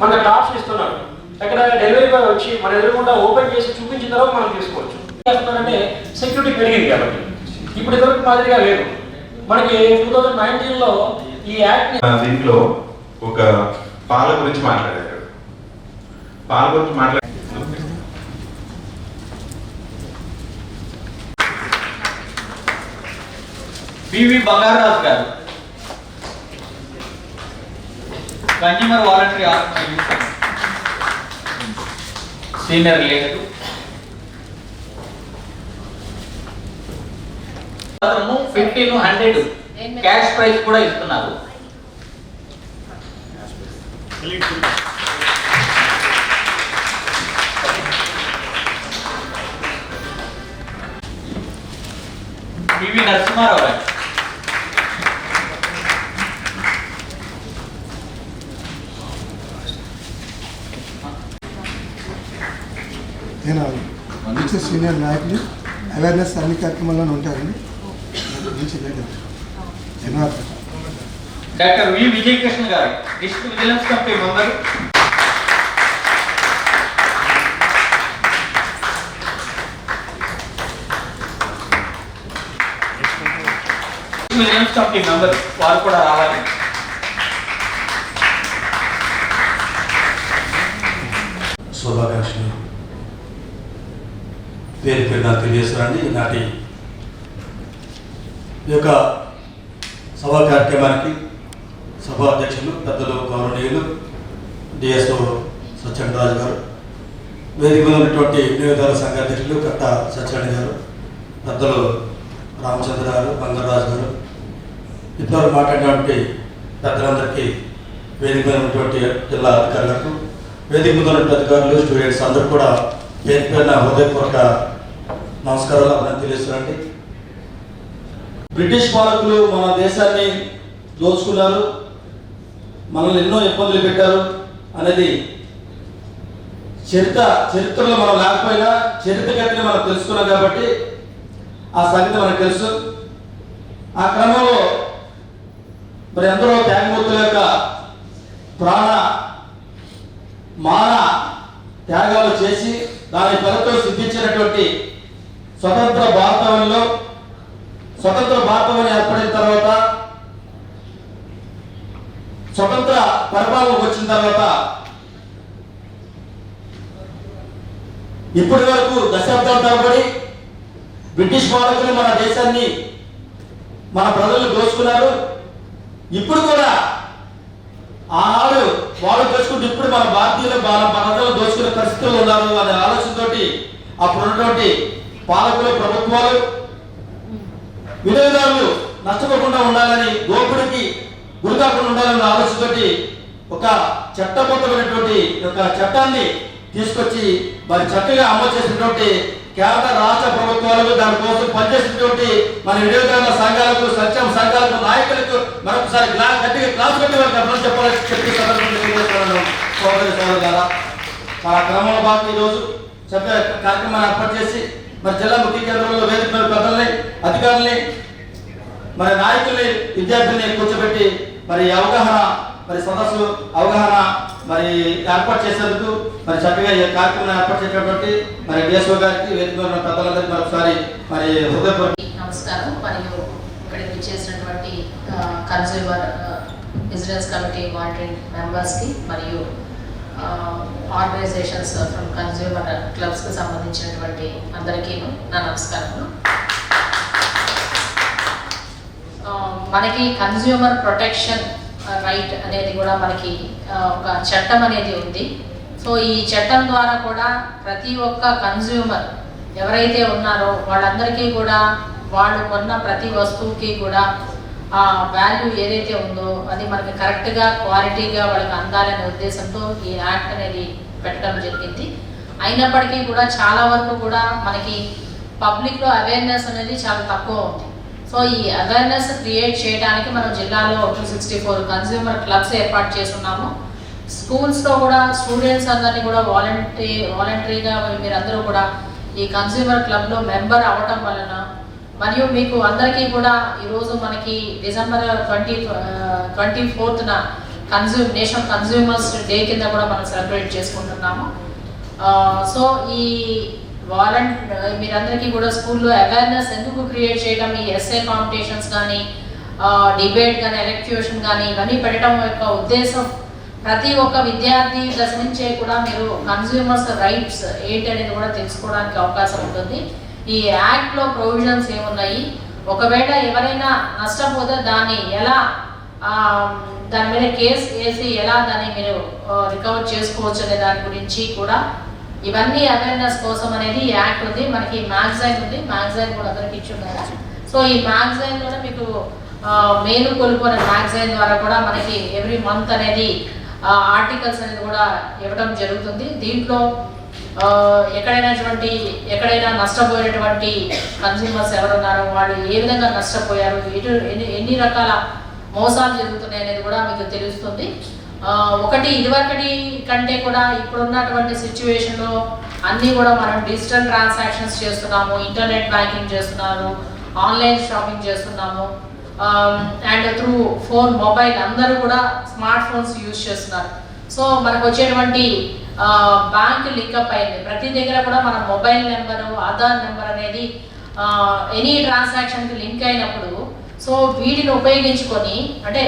మన టాప్స్ ఇస్తున్నారు ఎక్కడ డెలివరీ బాయ్ వచ్చి మన ఎదురుకుండా ఓపెన్ చేసి చూపించిన తర్వాత మనం తీసుకోవచ్చు. చేస్తున్నారంటే సెక్యూరిటీ పెరిగింది కాబట్టి. ఇప్పుడు ఇదివరకు మాదిరిగా లేదు. మనకి టూ థౌజండ్ నైన్టీన్లో ఈ యాక్ట్ దీంట్లో ఒక పాల గురించి మాట్లాడారు. పాల గురించి మాట్లాడారు P V Bangaraju garu. Consumer voluntary organisation senior leader. Fifteen hundred cash prize కూడా ఇస్తున్నారు. పివి నరసింహారావు గారు. మంచి సీనియర్ నాయకులు అవేర్నెస్ అన్ని కార్యక్రమాల్లోనే ఉంటారండి మంచి leader doctor V Vijayakrishna garu. District vigilance committee member. Vigilance committee member వారు కూడా రావాలి. శుభాకాంక్షలు. పేరు పేరు నాకు తెలియజేస్తారండి నాటి ఈ యొక్క సభా కార్యక్రమానికి సభా అధ్యక్షులు పెద్దలు గౌరవనీయులు డిఎస్ఓ సత్యనారాయణ గారు వేదిక ఉన్నటువంటి వినియోగదారుల సంఘ అధ్యక్షులు కట్ట సత్యనారాయణ గారు పెద్దలు రామచంద్ర గారు బంగారాజు గారు ఇద్దరు మాట్లాడినటువంటి పెద్దలందరికీ వేదిక మీద ఉన్నటువంటి జిల్లా అధికారులకు వేదిక మీద ఉన్నటువంటి అధికారులు స్టూడెంట్స్ అందరూ కూడా పేరు పేరున హృదయపూర్వక నమస్కారాలు అభినందన తెలియజేస్తున్నాండి బ్రిటిష్ పాలకులు మన దేశాన్ని దోచుకున్నారు మనల్ని ఎన్నో ఇబ్బందులు పెట్టారు అనేది చరిత్ర చరిత్రలో మనం లేకపోయినా చరిత్ర గతిని మనం తెలుసుకున్నాం కాబట్టి ఆ సంగతి మనకు తెలుసు. ఆ క్రమంలో మరి ఎందరో త్యాగమూర్తుల యొక్క ప్రాణ మాన త్యాగాలు చేసి దాని ఫలితం సిద్ధించినటువంటి స్వతంత్ర భారతంలో స్వతంత్ర భారతం ఏర్పడిన తర్వాత స్వతంత్ర పరిపాలన వచ్చిన తర్వాత ఇప్పటి వరకు దశాబ్దాల తరబడి బ్రిటిష్ పాలకులు మన దేశాన్ని మన ప్రజలు దోచుకున్నారు. ఇప్పుడు కూడా ఆనాడు వాళ్ళు దోచుకుంటే ఇప్పుడు మన భారతీయులు మన ప్రజలు దోచుకునే పరిస్థితులు ఉన్నారు అనే ఆలోచనతోటి అప్పుడు ఉన్నటువంటి పాలకులు ప్రభుత్వాలు వినియోగదారులు నష్టపోకుండా ఉండాలని దోపిడికి గురి కాకుండా ఉండాలన్న ఆలోచనతోటి ఒక చట్టబద్ధమైనటువంటి ఒక చట్టాన్ని తీసుకొచ్చి మరి చక్కగా అమలు చేసినటువంటి కేంద్ర రాష్ట్ర ప్రభుత్వాలకు దానికోసం పనిచేసినటువంటి మన వినియోగదారుల సంఘాలకు సత్యం సంఘాలకు నాయకులకు మరొకసారి గట్టిగా క్లాస్ కట్టి చెప్పాలని చెప్పి సోదరి సోదరులారా ఆ క్రమంలో భాగంగా ఈరోజు చెప్పే కార్యక్రమాన్ని ఏర్పాటు చేసి మరి జిల్లా ముఖ్య కేంద్రంలో వేదిక పెద్దల్ని అధికారుల్ని మరి నాయకుల్ని విద్యార్థుల్ని కూర్చోబెట్టి మరి అవగాహన మరి సదస్సు అవగాహన మరి ఏర్పాటు చేసేందుకు మరి చక్కగా ఈ కార్యక్రమం ఏర్పాటు చేసినటువంటి మరి డిఎస్ఓ గారికి వేదిక ఉన్న పెద్దలందరికీ మరొకసారి మరి హృదయపూర్వక నమస్కారం. మరియు ఇక్కడికి వచ్చేసినటువంటి కన్జ్యూమర్ బిజినెస్ కమిటీ మానిటరింగ్ మెంబర్స్కి మరియు ఆర్గనైజేషన్స్ ఫ్రమ్ కన్జ్యూమర్ క్లబ్స్కి సంబంధించినటువంటి అందరికీ నా నమస్కారం మనకి కన్జ్యూమర్ ప్రొటెక్షన్ రైట్ అనేది కూడా మనకి ఒక చట్టం అనేది ఉంది. సో ఈ చట్టం ద్వారా కూడా ప్రతి ఒక్క కన్జ్యూమర్ ఎవరైతే ఉన్నారో వాళ్ళందరికీ కూడా వాళ్ళు కొన్న ప్రతి వస్తువుకి కూడా ఆ వాల్యూ ఏదైతే ఉందో అది మనకి కరెక్ట్గా క్వాలిటీగా వాళ్ళకి అందాలనే ఉద్దేశంతో ఈ యాక్ట్ అనేది పెట్టడం జరిగింది. అయినప్పటికీ కూడా చాలా వరకు కూడా మనకి పబ్లిక్లో అవేర్నెస్ అనేది చాలా తక్కువ ఉంది. సో ఈ అవేర్నెస్ క్రియేట్ చేయడానికి మనం జిల్లాలో two sixty four consumer clubs ఏర్పాటు చేస్తున్నాము. స్కూల్స్లో కూడా స్టూడెంట్స్ అందరినీ కూడా వాలంటీ వాలంటరీగా మీరందరూ కూడా ఈ కన్స్యూమర్ క్లబ్లో మెంబర్ అవ్వటం వలన మరియు మీకు అందరికీ కూడా ఈరోజు మనకి డిసెంబర్ ట్వంటీ ట్వంటీ ఫోర్త్న కన్జ్యూమ్ నేషనల్ కన్జ్యూమర్స్ డే కింద కూడా మనం సెలబ్రేట్ చేసుకుంటున్నాము. Uh, సో ఈ వాలంట్ మీరందరికీ కూడా స్కూల్లో అవేర్నెస్ ఎందుకు క్రియేట్ చేయడం ఈ ఎస్ఏ కాంపిటీషన్స్ కానీ డిబేట్ కానీ ఎలక్ట్యూషన్ కానీ ఇవన్నీ పెట్టడం యొక్క ఉద్దేశం. ప్రతి ఒక్క విద్యార్థి దశ నుంచే కూడా మీరు కన్స్యూమర్స్ రైట్స్ ఏంటి అనేది కూడా తెలుసుకోవడానికి అవకాశం ఉంటుంది. ఈ యాక్ట్లో ప్రొవిజన్స్ ఏమున్నాయి? ఒకవేళ ఎవరైనా నష్టపోతే దాన్ని ఎలా దాని మీద కేసు వేసి ఎలా దాన్ని మీరు రికవర్ చేసుకోవచ్చు అనే దాని గురించి కూడా ఇవన్నీ అవేర్నెస్ కోసం అనేది యాక్ట్ ఉంది. మనకి మ్యాగజైన్ ఉంది. మ్యాగజైన్ కూడా అందరికి ఇచ్చి ఉన్నారు సో ఈ మ్యాగ్జైన్లోనే మీకు మేలు కోల్పోయిన మ్యాగజైన్ ద్వారా కూడా మనకి ఎవ్రీ మంత్ అనేది ఆర్టికల్స్ అనేది కూడా ఇవ్వడం జరుగుతుంది. దీంట్లో ఎక్కడైనటువంటి ఎక్కడైనా నష్టపోయినటువంటి కన్స్యూమర్స్ ఎవరున్నారో వాళ్ళు ఏ విధంగా నష్టపోయారు ఎటు ఎన్ని ఎన్ని రకాల మోసాలు జరుగుతున్నాయి అనేది కూడా మీకు తెలుస్తుంది. ఒకటి ఇదివరకటి కంటే కూడా ఇప్పుడున్నటువంటి సిచ్యువేషన్లో అన్నీ కూడా మనం డిజిటల్ ట్రాన్సాక్షన్స్ చేస్తున్నాము ఇంటర్నెట్ బ్యాంకింగ్ చేస్తున్నాము ఆన్లైన్ షాపింగ్ చేస్తున్నాము అండ్ త్రూ ఫోన్ మొబైల్ అందరూ కూడా స్మార్ట్ ఫోన్స్ యూజ్ చేస్తున్నారు. సో మనకు వచ్చేటువంటి బ్యాంక్ లింకప్ అయింది. ప్రతి దగ్గర కూడా మన మొబైల్ నెంబరు ఆధార్ నెంబర్ అనేది ఎనీ ట్రాన్సాక్షన్కి లింక్ అయినప్పుడు సో వీటిని ఉపయోగించుకొని అంటే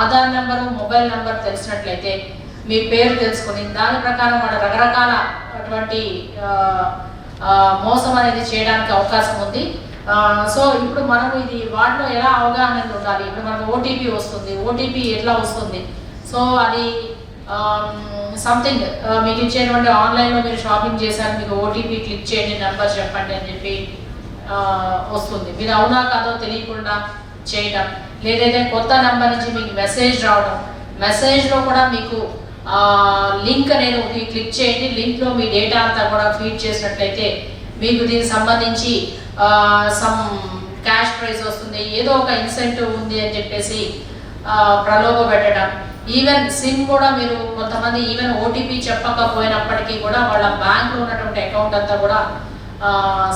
ఆధార్ నెంబరు మొబైల్ నెంబర్ తెలిసినట్లయితే మీ పేరు తెలుసుకొని దాని ప్రకారం మన రకరకాల అటువంటి మోసం అనేది చేయడానికి అవకాశం ఉంది. సో ఇప్పుడు మనం ఇది వాటిలో ఎలా అవగాహన ఉండాలి? ఇప్పుడు మనకు ఓటీపీ వస్తుంది ఓటీపీ ఎట్లా వస్తుంది? సో అది సంథింగ్ మీకు ఇచ్చేటువంటి ఆన్లైన్లో మీరు షాపింగ్ చేశారు మీకు ఓటీపీ క్లిక్ చేయండి నెంబర్ చెప్పండి అని చెప్పి వస్తుంది. మీరు అవునా కాదో తెలియకుండా చేయడం లేదైతే కొత్త నెంబర్ నుంచి మీకు మెసేజ్ రావడం మెసేజ్లో కూడా మీకు లింక్ అనేది ఒకటి క్లిక్ చేయండి. లింక్లో మీ డేటా అంతా కూడా ఫీడ్ చేసినట్లయితే మీకు దీనికి సంబంధించి సమ్ క్యాష్ ప్రైజ్ వస్తుంది. ఏదో ఒక ఇన్సెంటివ్ ఉంది అని చెప్పేసి ప్రలోభ పెట్టడం. ఈవెన్ సిమ్ కూడా మీరు కొంతమంది ఈవెన్ ఓటీపీ చెప్పకపోయినప్పటికీ కూడా వాళ్ళ బ్యాంక్లో ఉన్నటువంటి అకౌంట్ అంతా కూడా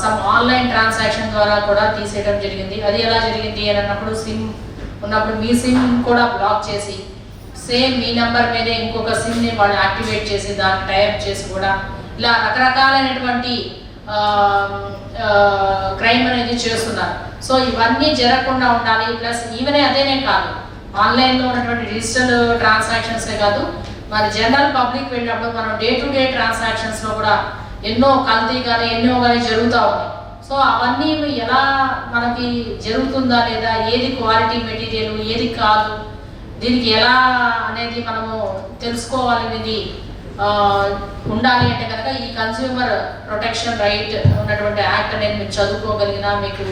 సమ్ ఆన్లైన్ ట్రాన్సాక్షన్ ద్వారా కూడా తీసేయడం జరిగింది. అది ఎలా జరిగింది అని అన్నప్పుడు సిమ్ ఉన్నప్పుడు మీ సిమ్ కూడా బ్లాక్ చేసి సేమ్ మీ నెంబర్ మీదే ఇంకొక సిమ్ని వాళ్ళు యాక్టివేట్ చేసి దాన్ని టైప్ చేసి కూడా ఇలా రకరకాలైనటువంటి క్రైమ్ అనేది చేస్తున్నారు. సో ఇవన్నీ జరగకుండా ఉండాలి. ప్లస్ ఈవెనే అదేనే కాదు ఆన్లైన్లో ఉన్నటువంటి డిజిటల్ ట్రాన్సాక్షన్సే కాదు మరి జనరల్ పబ్లిక్ వెళ్ళినప్పుడు మనం డే టు డే ట్రాన్సాక్షన్స్లో కూడా ఎన్నో కల్తీ కానీ ఎన్నో కానీ జరుగుతూ ఉన్నాయి సో అవన్నీ ఎలా మనకి జరుగుతుందా లేదా ఏది క్వాలిటీ మెటీరియల్ ఏది కాదు దీనికి ఎలా అనేది మనము తెలుసుకోవాలనేది ఉండాలి అంటే కనుక ఈ కన్స్యూమర్ ప్రొటెక్షన్ రైట్ ఉన్నటువంటి యాక్ట్ అనేది మీరు చదువుకోగలిగినా మీకు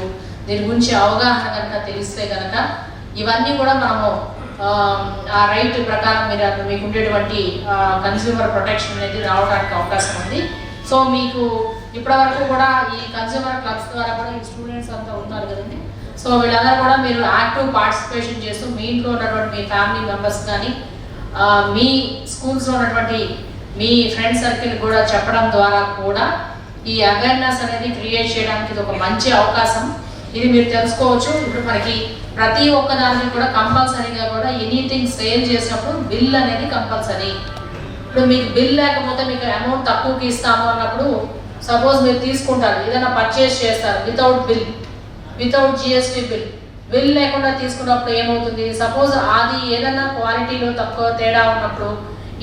దీని గురించి అవగాహన కనుక తెలిస్తే కనుక ఇవన్నీ కూడా మనము ఆ, రైట్ ప్రకారం మీరు మీకు ఉండేటువంటి కన్స్యూమర్ ప్రొటెక్షన్ అనేది రావడానికి అవకాశం ఉంది. సో మీకు ఇప్పటివరకు కూడా ఈ కన్స్యూమర్ క్లబ్స్ ద్వారా కూడా ఈ స్టూడెంట్స్ అంతా ఉన్నారు కదండి. సో వీళ్ళందరూ కూడా మీరు యాక్టివ్ పార్టిసిపేషన్ చేస్తూ మీ ఇంట్లో ఉన్నటువంటి మీ ఫ్యామిలీ మెంబర్స్ కానీ మీ స్కూల్స్లో ఉన్నటువంటి మీ ఫ్రెండ్ సర్కిల్ కూడా చెప్పడం ద్వారా కూడా ఈ అవేర్నెస్ అనేది క్రియేట్ చేయడానికి ఇది ఒక మంచి అవకాశం. ఇది మీరు తెలుసుకోవచ్చు. ఇప్పుడు మనకి ప్రతి ఒక్క దానికి కూడా కంపల్సరీగా కూడా ఎనీథింగ్ సేల్ చేసినప్పుడు బిల్ అనేది కంపల్సరీ ఇప్పుడు మీకు బిల్ లేకపోతే మీకు అమౌంట్ తక్కువకి ఇస్తాము అన్నప్పుడు సపోజ్ మీరు తీసుకుంటారు ఏదైనా పర్చేస్ చేస్తారు without bill without GST bill bill లేకుండా తీసుకున్నప్పుడు ఏమవుతుంది? సపోజ్ అది ఏదైనా క్వాలిటీలో తక్కువ తేడా ఉన్నప్పుడు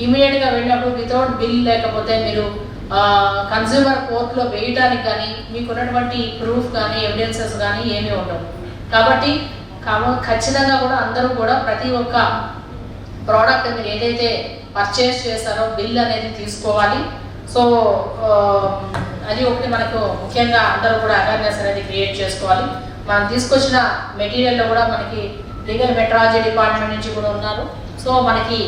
ఇమీడియట్గా వెళ్ళినప్పుడు వితౌట్ బిల్ లేకపోతే మీరు కన్జ్యూమర్ కోర్టులో వేయడానికి కానీ మీకు ఉన్నటువంటి ప్రూఫ్ కానీ ఎవిడెన్సెస్ కానీ ఏమీ ఉండవు. కాబట్టి ఖచ్చితంగా కూడా అందరూ కూడా ప్రతి ఒక్క ప్రోడక్ట్ మీరు ఏదైతే పర్చేస్ చేశారో బిల్ అనేది తీసుకోవాలి. సో అది ఒకటి మనకు ముఖ్యంగా అందరూ కూడా అవేర్నెస్ అనేది క్రియేట్ చేసుకోవాలి. మనం తీసుకొచ్చిన మెటీరియల్లో కూడా మనకి లీగల్ మెట్రాలజీ డిపార్ట్మెంట్ నుంచి కూడా ఉన్నారు. సో మనకి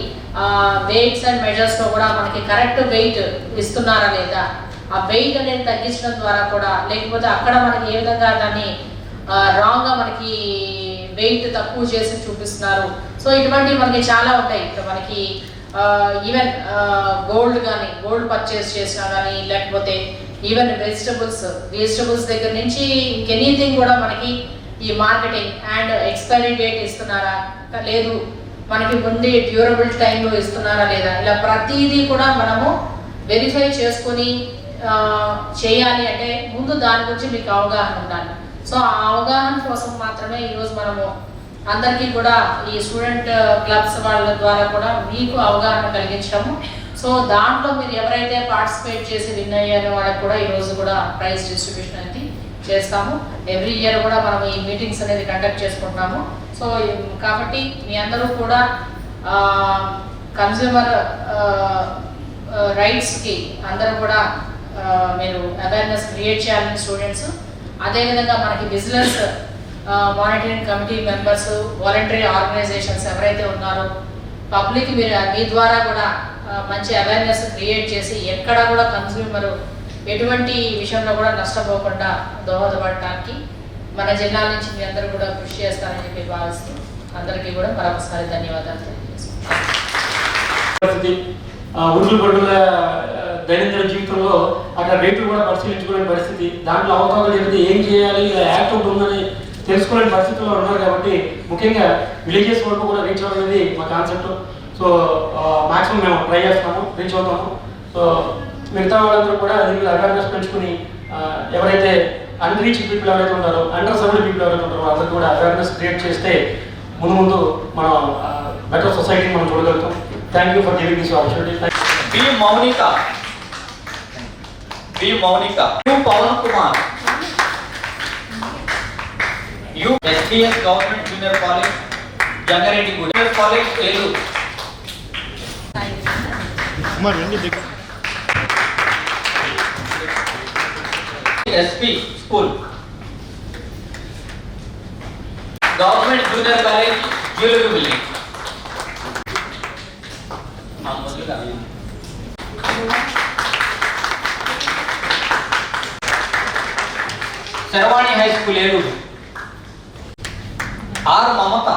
వెయిట్స్ అండ్ మెజర్స్లో కూడా మనకి కరెక్ట్ వెయిట్ ఇస్తున్నారా లేదా? ఆ వెయిట్ అనేది తగ్గించడం ద్వారా కూడా లేకపోతే అక్కడ మనకి ఏ విధంగా దాన్ని రాంగ్గా మనకి వెయిట్ తక్కువ చేసి చూపిస్తున్నారు. సో ఇటువంటివి మనకి చాలా ఉంటాయి. ఇప్పుడు మనకి ఈవెన్ గోల్డ్ కానీ గోల్డ్ పర్చేస్ చేసినా కానీ లేకపోతే ఈవెన్ వెజిటబుల్స్ వెజిటబుల్స్ దగ్గర నుంచి ఇంకెనీథింగ్ కూడా మనకి ఈ మార్కెటింగ్ అండ్ ఎక్స్పైరీ డేట్ ఇస్తున్నారా? లేదు. మనకి ముందే డ్యూరబుల్ టైంలో ఇస్తున్నారా లేదా? ఇలా ప్రతిదీ కూడా మనము వెరిఫై చేసుకొని చేయాలి అంటే ముందు దాని గురించి మీకు అవగాహన ఉండాలి. సో ఆ అవగాహన కోసం మాత్రమే ఈరోజు మనము అందరికీ కూడా ఈ స్టూడెంట్ క్లబ్స్ వాళ్ళ ద్వారా కూడా మీకు అవగాహన కలిగించడము. సో దాంట్లో మీరు ఎవరైతే పార్టిసిపేట్ చేసి విన్ అయ్యారో వాళ్ళకి కూడా ఈరోజు కూడా ప్రైజ్ డిస్ట్రిబ్యూషన్ అనేది చేస్తాము. ఎవ్రీ ఇయర్ కూడా మనం ఈ మీటింగ్స్ అనేది కండక్ట్ చేసుకుంటున్నాము. సో కాబట్టి మీ అందరూ కూడా కన్స్యూమర్ రైట్స్కి అందరూ కూడా మీరు అవేర్నెస్ క్రియేట్ చేయాలని స్టూడెంట్స్. అదేవిధంగా మనకి business monitoring committee members voluntary organisations ఎవరైతే ఉన్నారో పబ్లిక్ మీరు మీ ద్వారా కూడా మంచి అవేర్నెస్ క్రియేట్ చేసి ఎక్కడ కూడా కన్స్యూమర్ ఎటువంటి విషయంలో కూడా నష్టపోకుండా దోహదపడటానికి మన జిల్లా నుంచి మీ అందరూ కూడా కృషి చేస్తారని చెప్పి భావిస్తూ అందరికీ కూడా మరొకసారి ధన్యవాదాలు తెలియజేస్తున్నాను. పరిస్థితి దైనందిన జీవితంలో అక్కడ రేట్లు కూడా పరిశీలించుకునే పరిస్థితి దాంట్లో అవకాశం జరిగితే ఏం చేయాలి యాక్ట్ ఉందని తెలుసుకోలేని పరిస్థితుల్లో ఉన్నారు కాబట్టి ముఖ్యంగా విలేజెస్ వరకు కూడా రీచ్ అవ్వడం అనేది మా కాన్సెప్ట్ సో మాక్సిమం మేము ట్రై చేస్తాము రీచ్ అవుతాము. సో మిగతా వాళ్ళందరూ కూడా దీని మీద అవేర్నెస్ పెంచుకుని ఎవరైతే అన్రీచ్ పీపుల్ ఎవరైతే ఉంటారో అండర్ సర్వ్డ్ పీపుల్ ఎవరైతే ఉంటారో అందరికీ కూడా అవేర్నెస్ క్రియేట్ చేస్తే ముందు ముందు మనం బెటర్ సొసైటీని మనం చూడగలుగుతాం. Thank you for giving this opportunity B Mounika B Mounika Pavan Kumar you SDS government junior college Jangareddy junior college Eluru SP school government junior college jewellery building మామూలుగా sherwani high school Eluru R Mamata.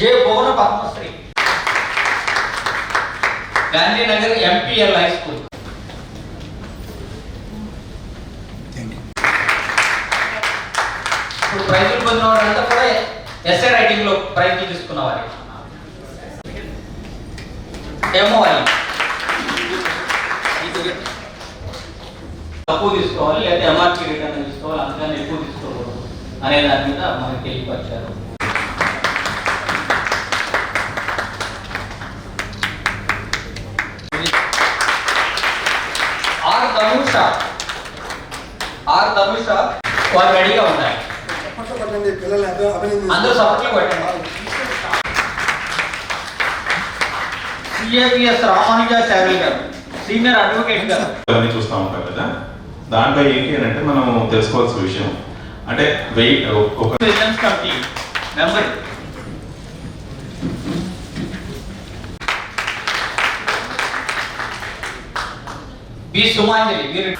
J Bhuvana Padmasri. Gandhinagar MPL high school. ఇప్పుడు ప్రైజులు పొందిన వాళ్ళంతా కూడా SA రైటింగ్లో ప్రైజులు తీసుకున్న వారి ఏమో అని తక్కువ తీసుకోవాలి లేదా ఎంఆర్పి రిటర్న్ తీసుకోవాలి అందుకని ఎక్కువ తీసుకోకూడదు అనే దాని మీద మనకి తెలియపరిచారు. ఆర్ ధనుష ఆర్ ధనుష వారు రెడీగా ఉన్నాయి అందరూ సపోర్ట్లు కొట్టండి. సిఏబిఎస్ రామానుజాచార్యులు గారు సీనియర్ అడ్వకేట్ గారు. చూస్తూ ఉంటాం కదా. దాంట్లో ఏంటి అని అంటే మనం తెలుసుకోవాల్సిన విషయం అంటే వెయిట్ ఒక vigilance committee member B Sumanjali వీరు